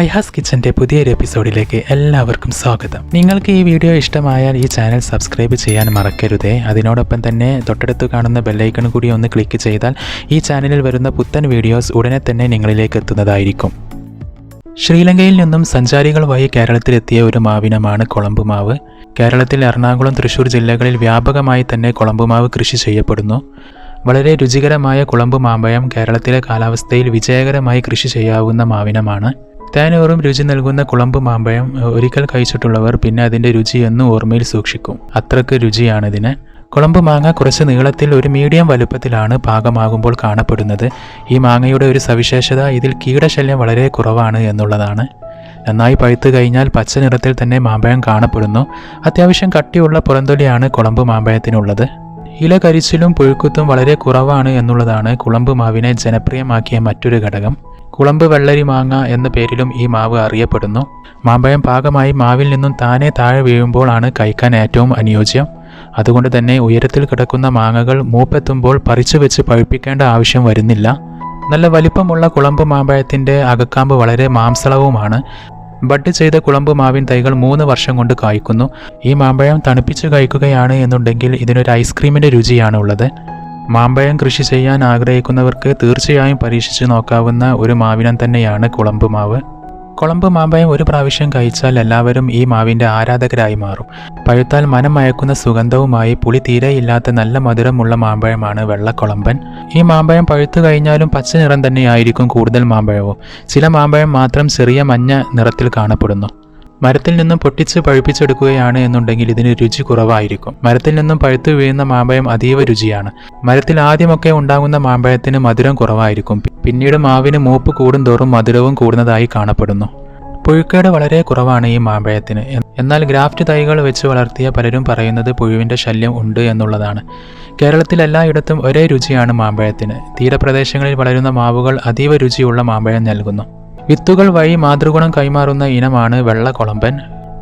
ഫൈഹാസ് കിച്ചന്റെ പുതിയൊരു എപ്പിസോഡിലേക്ക് എല്ലാവർക്കും സ്വാഗതം. നിങ്ങൾക്ക് ഈ വീഡിയോ ഇഷ്ടമായാൽ ഈ ചാനൽ സബ്സ്ക്രൈബ് ചെയ്യാൻ മറക്കരുതേ. അതിനോടൊപ്പം തന്നെ തൊട്ടടുത്ത് കാണുന്ന ബെല്ലൈക്കൺ കൂടി ഒന്ന് ക്ലിക്ക് ചെയ്താൽ ഈ ചാനലിൽ വരുന്ന പുത്തൻ വീഡിയോസ് ഉടനെ തന്നെ നിങ്ങളിലേക്ക് എത്തുന്നതായിരിക്കും. ശ്രീലങ്കയിൽ നിന്നും സഞ്ചാരികൾ വഴി കേരളത്തിലെത്തിയ ഒരു മാവിനമാണ് കൊളമ്പുമാവ് കേരളത്തിൽ എറണാകുളം തൃശൂർ ജില്ലകളിൽ വ്യാപകമായി തന്നെ കൊളമ്പുമാവ് കൃഷി ചെയ്യപ്പെടുന്നു. വളരെ രുചികരമായ കുളമ്പ് മാമ്പഴം കേരളത്തിലെ കാലാവസ്ഥയിൽ വിജയകരമായി കൃഷി ചെയ്യാവുന്ന മാവിനമാണ്. തേനോറും രുചി നൽകുന്ന കുളമ്പ് മാമ്പഴം ഒരിക്കൽ കഴിച്ചിട്ടുള്ളവർ പിന്നെ അതിന്റെ രുചി എന്നും ഓർമ്മയിൽ സൂക്ഷിക്കും. അത്രയ്ക്ക് രുചിയാണിതിന്. കുളമ്പ് മാങ്ങ കുറച്ച് നീളത്തിൽ ഒരു മീഡിയം വലുപ്പത്തിലാണ് പാകമാകുമ്പോൾ കാണപ്പെടുന്നത്. ഈ മാങ്ങയുടെ ഒരു സവിശേഷത ഇതിൽ കീടശല്യം വളരെ കുറവാണ് എന്നുള്ളതാണ്. നന്നായി പഴുത്തു കഴിഞ്ഞാൽ പച്ച നിറത്തിൽ തന്നെ മാമ്പഴം കാണപ്പെടുന്നു. അത്യാവശ്യം കട്ടിയുള്ള പുറന്തൊലിയാണ് കുളമ്പ് മാമ്പഴത്തിനുള്ളത്. ഇല കരിച്ചിലും പുഴുക്കുത്തും വളരെ കുറവാണ് എന്നുള്ളതാണ് കുളമ്പ് മാവിനെ ജനപ്രിയമാക്കിയ മറ്റൊരു ഘടകം. കുളമ്പ് വെള്ളരി മാങ്ങ എന്ന പേരിലും ഈ മാവ് അറിയപ്പെടുന്നു. മാമ്പഴം പാകമായി മാവിൽ നിന്നും താനെ താഴെ വീഴുമ്പോഴാണ് കഴിക്കാൻ ഏറ്റവും അനുയോജ്യം. അതുകൊണ്ട് തന്നെ ഉയരത്തിൽ കിടക്കുന്ന മാങ്ങകൾ മൂപ്പെത്തുമ്പോൾ പറിച്ചു വെച്ച് പഴുപ്പിക്കേണ്ട ആവശ്യം വരുന്നില്ല. നല്ല വലിപ്പമുള്ള കുളമ്പ് മാമ്പഴത്തിന്റെ അകക്കാമ്പ് വളരെ മാംസളവുമാണ്. ബഡ് ചെയ്ത കുളമ്പ് മാവിൻ തൈകൾ മൂന്ന് വർഷം കൊണ്ട് കായ്ക്കുന്നു. ഈ മാമ്പഴം തണുപ്പിച്ച് കഴിക്കുകയാണ് എന്നുണ്ടെങ്കിൽ ഇതിനൊരു ഐസ്ക്രീമിന്റെ രുചിയാണ് ഉള്ളത് മാമ്പഴം കൃഷി ചെയ്യാൻ ആഗ്രഹിക്കുന്നവർക്ക് തീർച്ചയായും പരീക്ഷിച്ച് നോക്കാവുന്ന ഒരു മാവിനം തന്നെയാണ് കുളമ്പ് മാവ്. കുളമ്പ് മാമ്പഴം ഒരു പ്രാവശ്യം കഴിച്ചാൽ എല്ലാവരും ഈ മാവിന്റെ ആരാധകരായി മാറും. പഴുത്താൽ മനം മയക്കുന്ന സുഗന്ധവുമായി പുളി തീരെയില്ലാത്ത നല്ല മധുരമുള്ള മാമ്പഴമാണ് വെള്ളക്കുളമ്പൻ. ഈ മാമ്പഴം പഴുത്തു കഴിഞ്ഞാലും പച്ച നിറം തന്നെയായിരിക്കും കൂടുതൽ മാമ്പഴവും. ചില മാമ്പഴം മാത്രം ചെറിയ മഞ്ഞ നിറത്തിൽ കാണപ്പെടുന്നു. മരത്തിൽ നിന്നും പൊട്ടിച്ച് പഴുപ്പിച്ചെടുക്കുകയാണ് എന്നുണ്ടെങ്കിൽ ഇതിന് രുചി കുറവായിരിക്കും. മരത്തിൽ നിന്നും പഴുത്തു വീഴുന്ന മാമ്പഴം അതീവ രുചിയാണ്. മരത്തിൽ ആദ്യമൊക്കെ ഉണ്ടാകുന്ന മാമ്പഴത്തിന് മധുരം കുറവായിരിക്കും. പിന്നീട് മാവിന് മൂപ്പ് കൂടുന്തോറും മധുരവും കൂടുന്നതായി കാണപ്പെടുന്നു. പുഴുക്കേട് വളരെ കുറവാണ് ഈ മാമ്പഴത്തിന്. എന്നാൽ ഗ്രാഫ്റ്റ് തൈകൾ വെച്ച് വളർത്തിയ പലരും പറയുന്നത് പുഴുവിന്റെ ശല്യം ഉണ്ട് എന്നുള്ളതാണ്. കേരളത്തിൽ എല്ലായിടത്തും ഒരേ രുചിയാണ് മാമ്പഴത്തിന്. തീരപ്രദേശങ്ങളിൽ വളരുന്ന മാവുകൾ അതീവ രുചിയുള്ള മാമ്പഴം നൽകുന്നു. വിത്തുകൾ വഴി മാതൃഗുണം കൈമാറുന്ന ഇനമാണ് വെള്ള കുളമ്പ്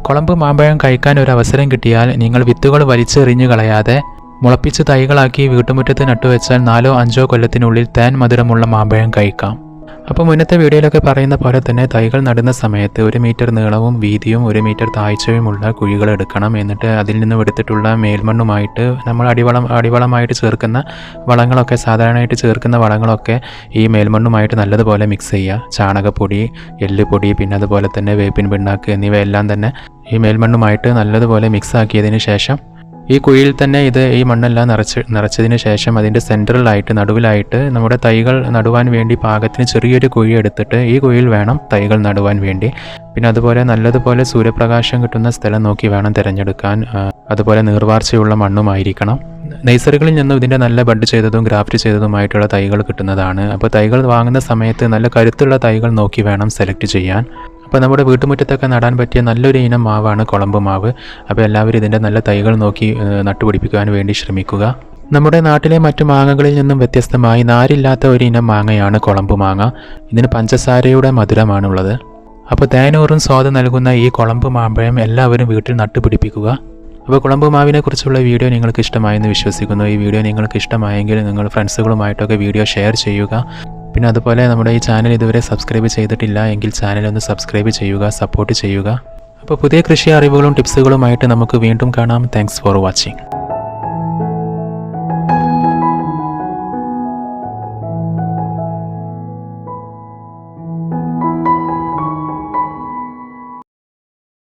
കൊളമ്പ് മാമ്പഴം കഴിക്കാൻ ഒരു അവസരം കിട്ടിയാൽ നിങ്ങൾ വിത്തുകൾ വലിച്ചെറിഞ്ഞു കളയാതെ മുളപ്പിച്ച് തൈകളാക്കി വീട്ടുമുറ്റത്ത് നട്ടുവെച്ചാൽ നാലോ അഞ്ചോ കൊല്ലത്തിനുള്ളിൽ തേൻ മധുരമുള്ള മാമ്പഴം കഴിക്കാം. അപ്പോൾ മുന്നത്തെ വീഡിയോയിലൊക്കെ പറയുന്ന പോലെ തന്നെ തൈകൾ നടുന്ന സമയത്ത് ഒരു മീറ്റർ നീളവും വീതിയും ഒരു മീറ്റർ താഴ്ചയുമുള്ള കുഴികൾ എടുക്കണം. എന്നിട്ട് അതിൽ നിന്നും എടുത്തിട്ടുള്ള മേൽമണ്ണുമായിട്ട് നമ്മൾ അടിവളം അടിവളമായിട്ട് ചേർക്കുന്ന വളങ്ങളൊക്കെ സാധാരണയായിട്ട് ചേർക്കുന്ന വളങ്ങളൊക്കെ ഈ മേൽമണ്ണുമായിട്ട് നല്ലതുപോലെ മിക്സ് ചെയ്യുക. ചാണകപ്പൊടി എല്ലുപൊടി പിന്നെ അതുപോലെ തന്നെ വേപ്പിൻ പിണ്ണാക്ക് എന്നിവയെല്ലാം തന്നെ ഈ മേൽമണ്ണുമായിട്ട് നല്ലതുപോലെ മിക്സ് ആക്കിയതിന് ശേഷം ഈ കുഴിയിൽ തന്നെ ഇത് ഈ മണ്ണെല്ലാം നിറച്ച് നിറച്ചതിന് ശേഷം അതിന്റെ സെന്ററിലായിട്ട് നടുവിലായിട്ട് നമ്മുടെ തൈകൾ നടുവാൻ വേണ്ടി പാകത്തിന് ചെറിയൊരു കുഴി എടുത്തിട്ട് ഈ കുഴിയിൽ വേണം തൈകൾ നടുവാൻ വേണ്ടി. പിന്നെ അതുപോലെ നല്ലതുപോലെ സൂര്യപ്രകാശം കിട്ടുന്ന സ്ഥലം നോക്കി വേണം തിരഞ്ഞെടുക്കാൻ. അതുപോലെ നീർവാർച്ചയുള്ള മണ്ണുമായിരിക്കണം. നഴ്സറികളിൽ നിന്നും ഇതിന്റെ നല്ല ബഡ് ചെയ്തതും ഗ്രാഫ്റ്റ് ചെയ്തതുമായിട്ടുള്ള തൈകൾ കിട്ടുന്നതാണ്. അപ്പോൾ തൈകൾ വാങ്ങുന്ന സമയത്ത് നല്ല കരുത്തുള്ള തൈകൾ നോക്കി വേണം സെലക്ട് ചെയ്യാൻ. അപ്പോൾ നമ്മുടെ വീട്ടുമുറ്റത്തൊക്കെ നടാൻ പറ്റിയ നല്ലൊരു ഇനം മാവാണ് കുളമ്പ് മാവ്. അപ്പോൾ എല്ലാവരും ഇതിന്റെ നല്ല തൈകൾ നോക്കി നട്ടുപിടിപ്പിക്കാൻ വേണ്ടി ശ്രമിക്കുക. നമ്മുടെ നാട്ടിലെ മറ്റു മാങ്ങകളിൽ നിന്നും വ്യത്യസ്തമായി നാരില്ലാത്ത ഒരു ഇനം മാങ്ങയാണ് കുളമ്പ് മാങ്ങ. ഇതിന് പഞ്ചസാരയുടെ മധുരമാണുള്ളത്. അപ്പോൾ തേനൂറും സ്വാദ് നൽകുന്ന ഈ കുളമ്പ് മാമ്പഴം എല്ലാവരും വീട്ടിൽ നട്ടുപിടിപ്പിക്കുക. അപ്പോൾ കുളമ്പ് മാവിനെ കുറിച്ചുള്ള വീഡിയോ നിങ്ങൾക്ക് ഇഷ്ടമായെന്ന് വിശ്വസിക്കുന്നു. ഈ വീഡിയോ നിങ്ങൾക്ക് ഇഷ്ടമായെങ്കിൽ നിങ്ങൾ ഫ്രണ്ട്സുകളുമായിട്ടൊക്കെ വീഡിയോ ഷെയർ ചെയ്യുക. പിന്നെ അതുപോലെ നമ്മുടെ ഈ ചാനൽ ഇതുവരെ സബ്സ്ക്രൈബ് ചെയ്തിട്ടില്ല എങ്കിൽ ചാനൽ ഒന്ന് സബ്സ്ക്രൈബ് ചെയ്യുക സപ്പോർട്ട് ചെയ്യുക. അപ്പോൾ പുതിയ കൃഷി അറിവുകളും ടിപ്സുകളുമായിട്ട് നമുക്ക് വീണ്ടും കാണാം. Thanks for watching